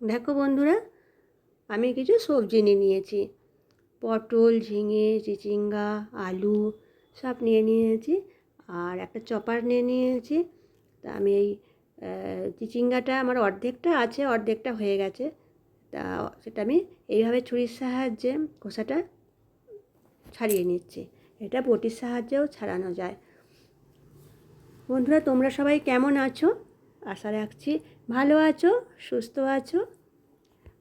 দেখো বন্ধুরা, আমি কিছু সবজি নিয়ে নিয়েছি। পটল, ঝিঙে, চিচিঙ্গা, আলু সব নিয়ে নিয়েছি আর একটা চপার নিয়ে নিয়েছি। তা আমি এই চিচিঙ্গাটা আমার অর্ধেকটা আছে, অর্ধেকটা হয়ে গেছে। তা সেটা আমি এইভাবে ছুরির সাহায্যে খোসাটা ছাড়িয়ে নিচ্ছি। এটা বটির সাহায্যেও ছাড়ানো যায়। বন্ধুরা, তোমরা সবাই কেমন আছো? আশা রাখছি ভালো আছো? সুস্থ আছো?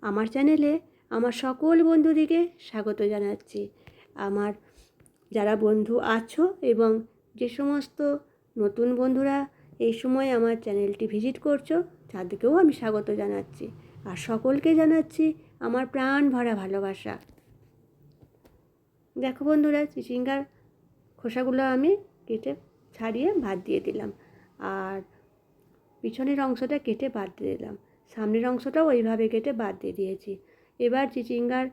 আমার চ্যানেলে আমার সকল বন্ধুদিকে স্বাগত জানাচ্ছি। আমার যারা বন্ধু আছো এবং যে সমস্ত নতুন বন্ধুরা এই সময় আমার চ্যানেলটি ভিজিট করছ, তাদেরকেও আমি স্বাগত জানাচ্ছি। আর সকলকে জানাচ্ছি আমার প্রাণ ভরা ভালোবাসা। দেখো বন্ধুরা চিচিঙ্গার খোসাগুলো আমি কেটে ছাড়িয়ে ভাত দিয়ে দিলাম। আর পিছনের অংশটা কেটে বাদ দিয়ে দিলাম। সামনের অংশটাও ওইভাবে কেটে বাদ দিয়ে দিয়েছি। এবার চিচিঙ্গার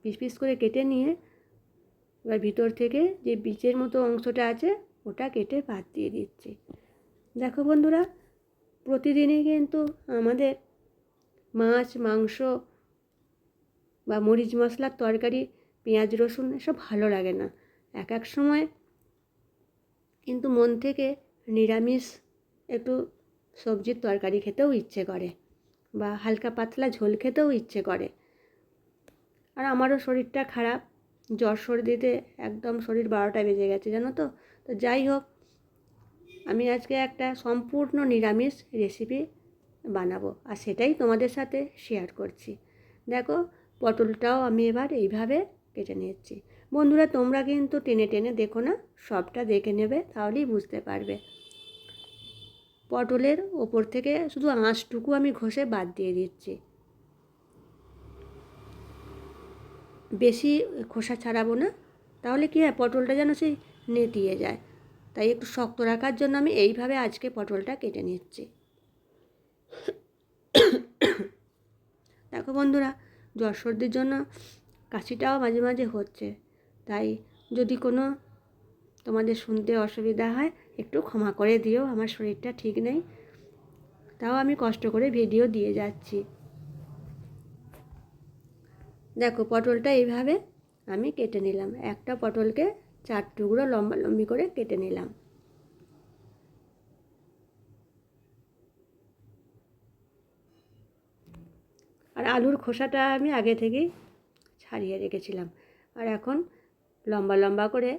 পিস পিস করে কেটে নিয়ে এবার ভিতর থেকে যে বীজের মতো অংশটা আছে, ওটা কেটে বাদ দিয়ে দিচ্ছি। দেখো বন্ধুরা প্রতিদিনই কিন্তু আমাদের মাছ, মাংস বা মরিচ মশলার তরকারি, পেঁয়াজ, রসুন এসব ভালো লাগে না। এক এক সময় কিন্তু মন থেকে নিরামিষ একটু সবজির তরকারি খেতেও ইচ্ছে করে বা হালকা পাতলা ঝোল খেতেও ইচ্ছে করে। আর আমারও শরীরটা খারাপ, জ্বর সর্দিতে একদম শরীর বারোটা বেজে গেছে, জানো তো? তো যাই হোক, আমি আজকে একটা সম্পূর্ণ নিরামিষ রেসিপি বানাবো আর সেটাই তোমাদের সাথে শেয়ার করছি। দেখো, পটলটাও আমি এবার এইভাবে কেটে নিচ্ছি বন্ধুরা, তোমরা কিন্তু টেনে টেনে দেখো না, সবটা দেখে নেবে, তাহলেই বুঝতে পারবে। পটলের ওপর থেকে শুধু আঁশটুকু আমি ঘষে বাদ দিয়ে দিচ্ছি। বেশি খোসা ছাড়াবো না। তাহলে কী হয়? পটলটা যেন সেই নেতিয়ে যায়। তাই একটু শক্ত রাখার জন্য আমি এইভাবে আজকে পটলটা কেটে নিচ্ছি। দেখো বন্ধুরা জ্বর সর্দির জন্য কাশিটাও মাঝে মাঝে হচ্ছে। তাই যদি কোনো তোমাদের শুনতে অসুবিধা হয় একটু ক্ষমা করে দিও, আমার শরীরটা ঠিক নেই। তাও আমি কষ্ট করে ভিডিও দিয়ে যাচ্ছি। দেখো পটলটা এইভাবে আমি কেটে নিলাম। একটা পটলকে চার টুকরো লম্বা লম্বি করে কেটে নিলাম। আর আলুর খোসাটা আমি আগে থেকেই ছাড়িয়ে রেখেছিলাম। আর এখন লম্বা লম্বা করে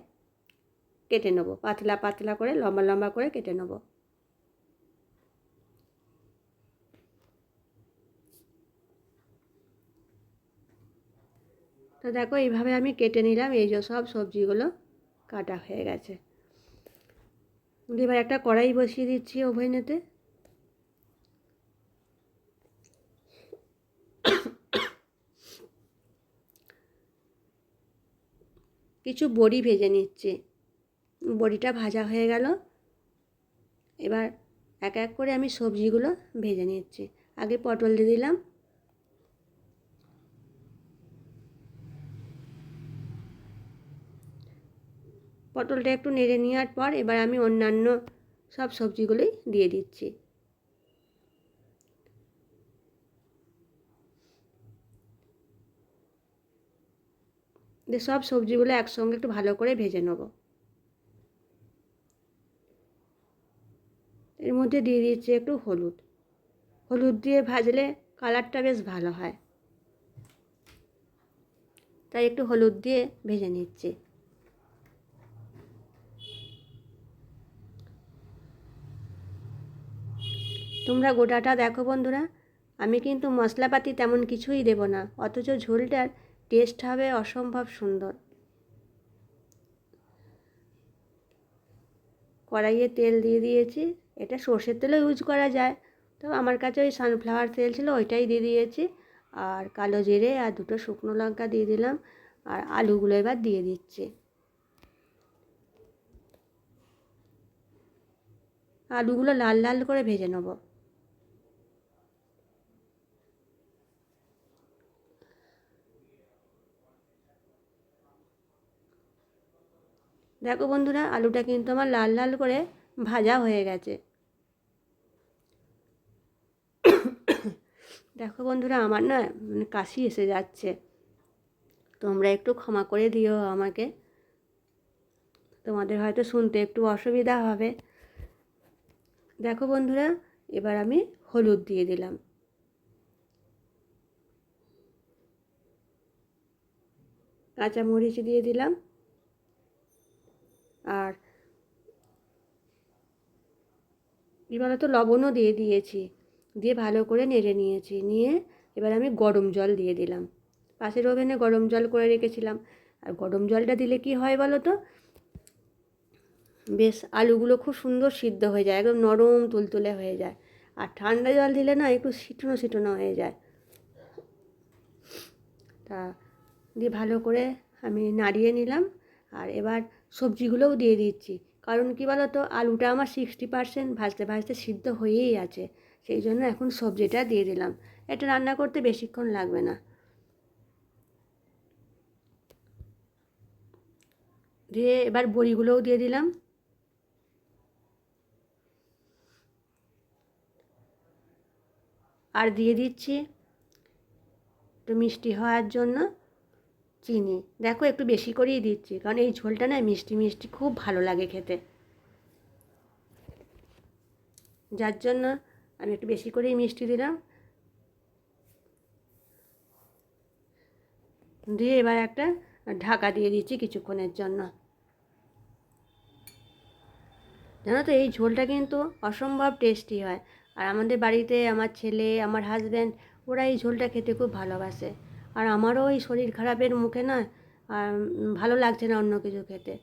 কেটে নেব। পাতলা পাতলা করে, লম্বা লম্বা করে কেটে নেব। তো দেখো, এইভাবে আমি কেটে নিলাম। এই যে সব সবজিগুলো কাটা হয়ে গেছে। এবার একটা কড়াই বসিয়ে দিচ্ছি ওভেনেতে। কিছু বড়ি ভেজে নিচ্ছি। বড়িটা ভাজা হয়ে গেল। এবার এক এক করে আমি সবজিগুলো ভেজে নিচ্ছি। আগে পটল দিয়ে দিলাম। পটলটা একটু নেড়ে নেওয়ার পর এবার আমি অন্যান্য সব সবজিগুলোই দিয়ে দিচ্ছি। দিয়ে সব সবজিগুলো একসঙ্গে একটু ভালো করে ভেজে নেব। এর মধ্যে দিয়ে দিচ্ছি একটু হলুদ। হলুদ দিয়ে ভাজলে কালারটা বেশ ভালো হয়। তাই একটু হলুদ দিয়ে ভেজে নিচ্ছি। তোমরা গোটাটা দেখো বন্ধুরা, আমি কিন্তু মশলাপাতি তেমন কিছুই দেব না, অথচ ঝোলটার টেস্ট হবে অসম্ভব সুন্দর। কড়াইয়ে তেল দিয়ে দিয়েছি। এটা সর্ষের তেলও ইউজ করা যায়। তো আমার কাছে ওই সানফ্লাওয়ার তেল ছিল, ওইটাই দিয়ে দিয়েছি। আর কালো জিরে আর দুটো শুকনো লঙ্কা দিয়ে দিলাম। আর আলুগুলো এবার দিয়ে দিচ্ছি। আলুগুলো লাল লাল করে ভেজে নেব। দেখো বন্ধুরা, আলুটা কিন্তু আমার লাল লাল করে ভাজা হয়ে গেছে। দেখো বন্ধুরা, আমার না মানে কাশি এসে যাচ্ছে। তোমরা একটু ক্ষমা করে দিও আমাকে। তোমাদের হয়তো শুনতে একটু অসুবিধা হবে। দেখো বন্ধুরা, এবার আমি হলুদ দিয়ে দিলাম। কাঁচা মরিচ দিয়ে দিলাম। আর এবার তো লবণও দিয়ে দিয়েছি, দিয়ে ভালো করে নেড়ে নিয়েছি, নিয়ে এবার আমি গরম জল দিয়ে দিলাম। পাশের ওভেনে গরম জল করে রেখেছিলাম। আর গরম জলটা দিলে কি হয় বলো তো? বেশ আলুগুলো খুব সুন্দর সিদ্ধ হয়ে যায়, একদম নরম তুলতুলে হয়ে যায়। আর ঠান্ডা জল দিলে না একটু সিটনো সিটনো হয়ে যায়। তা দিয়ে ভালো করে আমি নাড়িয়ে নিলাম। আর এবার সবজিগুলোও দিয়ে দিচ্ছি। কারণ কী বলো তো আলুটা আমার সিক্সটি পারসেন্ট ভাজতে ভাজতে সিদ্ধ হয়েই আছে। সেই জন্য এখন সবজিটা দিয়ে দিলাম। এটা রান্না করতে বেশিক্ষণ লাগবে না। দিয়ে এবার বড়িগুলোও দিয়ে দিলাম। আর দিয়ে দিচ্ছি একটু মিষ্টি হওয়ার জন্য। চিনি। দেখো একটু বেশি করেই দিচ্ছি, কারণ এই ঝোলটা না মিষ্টি মিষ্টি খুব ভালো লাগে খেতে। যার জন্য আমি একটু বেশি করেই মিষ্টি দিলাম। দিয়ে এবার একটা ঢাকা দিয়ে দিচ্ছি কিছুক্ষণের জন্য। জানো তো, এই ঝোলটা কিন্তু অসম্ভব টেস্টি হয়। আর আমাদের বাড়িতে আমার ছেলে, আমার হাজব্যান্ড ওরা এই ঝোলটা খেতে খুব ভালোবাসে। আর আমারও ওই শরীর খারাপের মুখে না ভালো লাগছে না অন্য কিছু খেতে।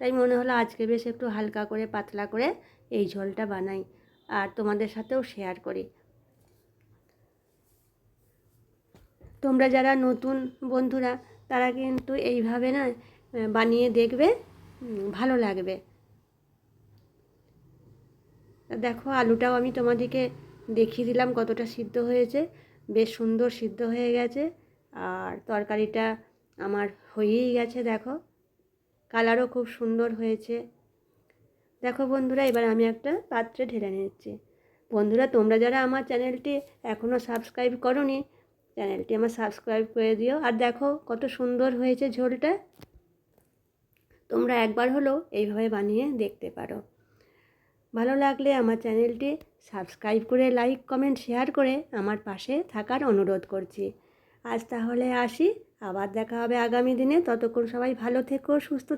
তাই মনে হলো আজকে বেশ একটু হালকা করে, পাতলা করে এই ঝোলটা বানাই আর তোমাদের সাথেও শেয়ার করি। তোমরা যারা নতুন বন্ধুরা, তারা কিন্তু এইভাবে না বানিয়ে দেখবে ভালো লাগবে। দেখো, আলুটাও আমি তোমাদেরকে দেখিয়ে দিলাম কতটা সিদ্ধ হয়েছে। বেশ সুন্দর সিদ্ধ হয়ে গেছে। আর তরকারিটা আমার হয়েই গেছে, দেখো। কালারও খুব সুন্দর হয়েছে। দেখো বন্ধুরা, এবার আমি একটা পাত্রে ঢেলে নিচ্ছি। বন্ধুরা, তোমরা যারা আমার চ্যানেলটি এখনও সাবস্ক্রাইব করনি, চ্যানেলটি আমার সাবস্ক্রাইব করে দিও। আর দেখো কত সুন্দর হয়েছে ঝোলটা। তোমরা একবার হলেও এইভাবে বানিয়ে দেখতে পারো। ভালো লাগলে আমার চ্যানেলটি সাবস্ক্রাইব করে লাইক কমেন্ট শেয়ার করে আমার পাশে থাকার অনুরোধ করছি। আজ তাহলে আসি আবার দেখা হবে আগামী দিনে। ততক্ষণ সবাই ভালো থেকো সুস্থ